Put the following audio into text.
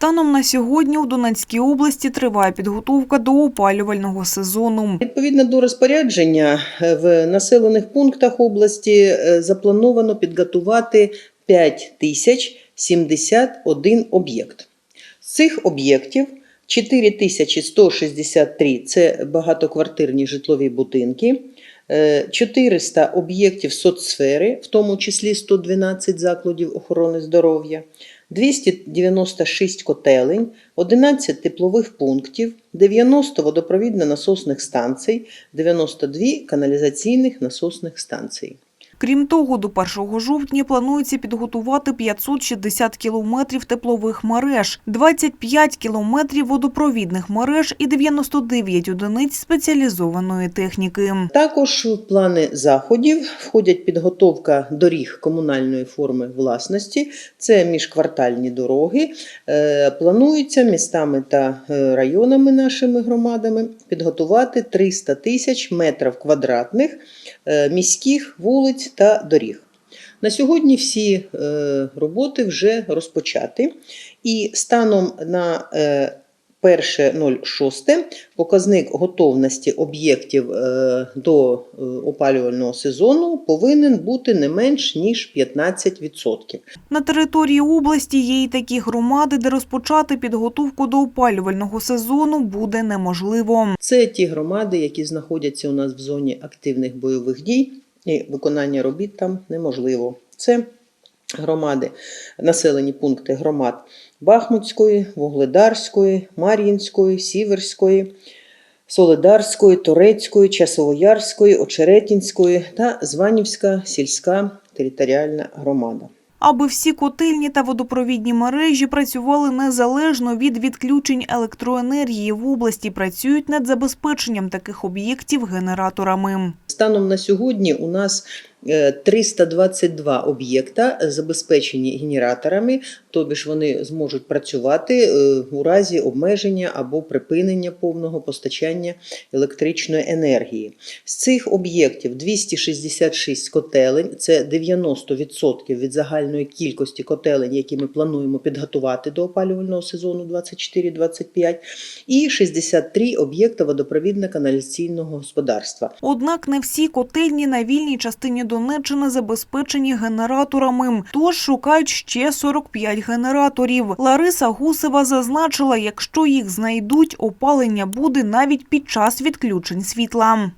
Станом на сьогодні у Донецькій області триває підготовка до опалювального сезону. Відповідно до розпорядження е, в населених пунктах області е, заплановано підготувати 5071 тисяч об'єкт. З цих об'єктів 4163 – це багатоквартирні житлові будинки, е, 400 об'єктів соцсфери, в тому числі 112 закладів охорони здоров'я, 296 котелень, 11 теплових пунктів, 90 водопровідно-насосних станцій, 92 каналізаційних насосних станцій. Крім того, до 1 жовтня планується підготувати 560 кілометрів теплових мереж, 25 кілометрів водопровідних мереж і 99 одиниць спеціалізованої техніки. Також в плани заходів входять підготовка доріг комунальної форми власності, це міжквартальні дороги. Е, Планується містами та е, районами нашими громадами підготувати 300 тисяч метрів квадратних е, міських вулиць та доріг. На сьогодні всі е, роботи вже розпочаті, і станом на е, 1.06 показник готовності об'єктів е, до е, опалювального сезону повинен бути не менш ніж 15%. На території області є і такі громади, де розпочати підготовку до опалювального сезону буде неможливо. Це ті громади, які знаходяться у нас в зоні активних бойових дій, і виконання робіт там неможливо. Це громади, населені пункти громад Бахмутської, Вугледарської, Мар'їнської, Сіверської, Солидарської, Турецької, Часовоярської, Очеретінської та Званівська сільська територіальна громада. Аби всі котельні та водопровідні мережі працювали незалежно від відключень електроенергії в області, працюють над забезпеченням таких об'єктів генераторами. Станом на сьогодні у нас 322 об'єкта забезпечені генераторами, тобі ж вони зможуть працювати е, у разі обмеження або припинення повного постачання електричної енергії. З цих об'єктів 266 котелень, це 90% від загальної кількості котелень, які ми плануємо підготувати до опалювального сезону 24-25, і 63 об'єкта водопровідно-каналізаційного господарства. Однак не всі котельні на вільній частині Донеччини забезпечені генераторами, тож шукають ще 45 генераторів. Лариса Гусева зазначила, якщо їх знайдуть, опалення буде навіть під час відключень світла.